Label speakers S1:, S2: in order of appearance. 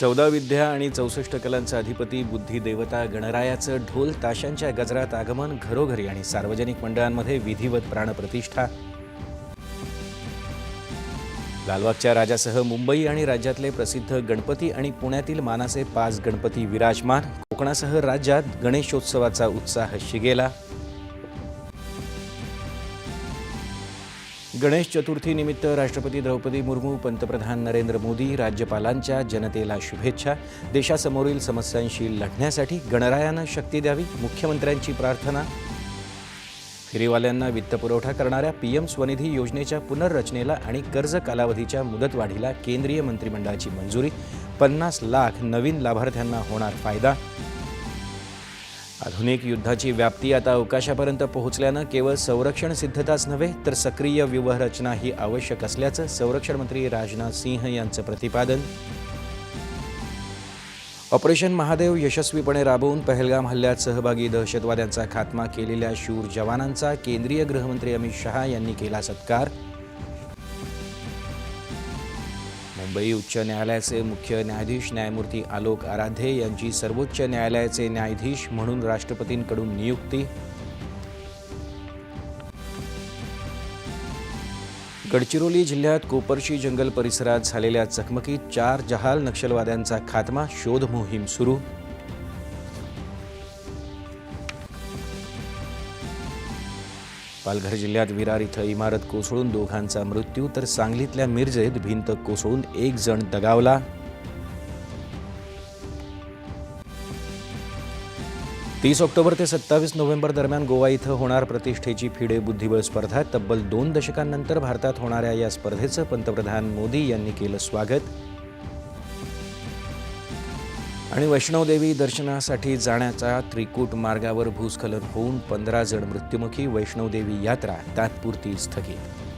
S1: चौदा विद्या आणि चौसष्ट कलांचा अधिपती बुद्धी देवता गणरायाचं ढोल ताशांच्या गजरात आगमन घरोघरी आणि सार्वजनिक मंडळांमध्ये विधिवत प्राणप्रतिष्ठा. लालबागच्या राजासह मुंबई आणि राज्यातले प्रसिद्ध गणपती आणि पुण्यातील मानाचे पाच गणपती विराजमान. कोकणासह राज्यात गणेशोत्सवाचा उत्साह शिगेला. गणेश चतुर्थीनिमित्त राष्ट्रपती द्रौपदी मुर्मू पंतप्रधान नरेंद्र मोदी राज्यपालांच्या जनतेला शुभेच्छा. देशासमोरील समस्यांशी लढण्यासाठी गणरायानं शक्ती द्यावी मुख्यमंत्र्यांची प्रार्थना. फेरीवाल्यांना वित्तपुरवठा करणाऱ्या पीएम स्वनिधी योजनेच्या पुनर्रचनेला आणि कर्ज कालावधीच्या मुदतवाढीला केंद्रीय मंत्रिमंडळाची मंजुरी. पन्नास लाख नवीन लाभार्थ्यांना होणार फायदा. आधुनिक युद्धाची व्याप्ती आता अवकाशापर्यंत पोहोचल्यानं केवळ संरक्षण सिद्धताच नव्हे तर सक्रिय व्यूहरचनाही आवश्यक असल्याचं संरक्षण मंत्री राजनाथ सिंह यांचं प्रतिपादन. ऑपरेशन महादेव यशस्वीपणे राबवून पहलगाम हल्ल्यात सहभागी दहशतवाद्यांचा खात्मा केलेल्या शूर जवानांचा केंद्रीय गृहमंत्री अमित शहा यांनी केला सत्कार. मुंबई उच्च न्यायालयाचे मुख्य न्यायाधीश न्यायमूर्ती आलोक आराधे यांची सर्वोच्च न्यायालयाचे न्यायाधीश म्हणून राष्ट्रपतींकडून नियुक्ती. गडचिरोली जिल्ह्यात कोपरशी जंगल परिसरात झालेल्या चकमकीत चार जहाल नक्षलवाद्यांचा खात्मा शोध मोहीम सुरू. पालघर जिल्ह्यात विरार इथं इमारत कोसळून दोघांचा मृत्यू तर सांगलीतल्या मिरजेत भिंत कोसळून एक जण दगावला. तीस ऑक्टोबर ते सत्तावीस नोव्हेंबर दरम्यान गोवा इथं होणार प्रतिष्ठेची फिडे बुद्धिबळ स्पर्धा. तब्बल दोन दशकांनंतर भारतात होणाऱ्या या स्पर्धेचं पंतप्रधान मोदी यांनी केलं स्वागत. आणि वैष्णवदेवी दर्शनासाठी जाण्याचा त्रिकूट मार्गावर भूस्खलन होऊन पंधरा जण मृत्युमुखी वैष्णवदेवी यात्रा तात्पुरती स्थगित.